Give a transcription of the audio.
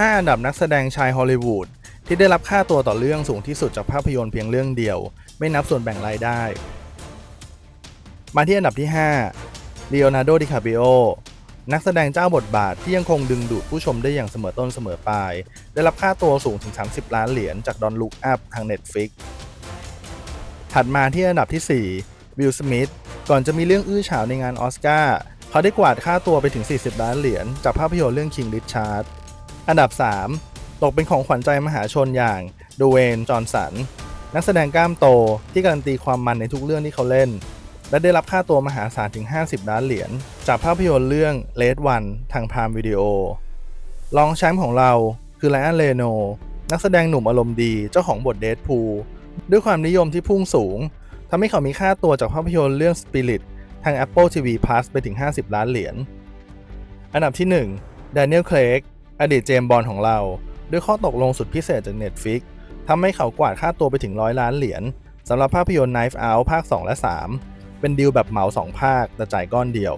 5 อันดับนักแสดงชายฮอลลีวูดที่ได้รับค่าตัวต่อเรื่องสูงที่สุดจากภาพยนตร์เพียงเรื่องเดียว ไม่นับส่วนแบ่งรายได้ มาที่อันดับที่5 l ีโอนาร์โด ดิคาปิโอ นักแสดงเจ้าบทบาทที่ยังคงดึงดูดผู้ชมได้อย่างเสมอต้นเสมอปลาย ได้รับค่าตัวสูงถึง 30 ล้านเหรียญจากดอนลุกอัพทาง Netflix ถัดมาที่อันดับที่ 4 วิล สมิธ ก่อนจะมีเรื่องอื้อฉาวในงานออสการ์ เขาได้กวาดค่าตัวไปถึง 40 ล้านเหรียญจากภาพยนตร์เรื่อง King Richard อันดับ 3 ตกเป็นของขวัญใจมหาชนอย่างดูเวนจอห์นสัน นักแสดงกล้ามโตที่การันตีความมันในทุกเรื่องที่เขาเล่น และได้รับค่าตัวมหาศาลถึง 50 ล้านเหรียญ จากภาพยนตร์เรื่อง Red One ทางพามวิดีโอรองแชมป์ของเราคือไลออนเลโน นักแสดงหนุ่มอารมณ์ดีเจ้าของบทเด p พูด้วยความนิยมที่พุ่งสูงทำให้เขามีค่าตัวจากภาพยนตร์เรื่อง Spirit ทาง Apple TV Plus ไปถึง 50 ล้านเหรียญ อันดับที่ 1 Daniel Craig อดีตเจมบอลของเรา ด้วยข้อตกลงสุดพิเศษจาก Netflix ทำให้เขากวาดค่าตัวไปถึงร้อยล้านเหรียญสำหรับภาพยนตร์ Knife Out ภาค 2 และ 3 เป็นดีลแบบเหมา 2 ภาคแต่จ่ายก้อนเดียว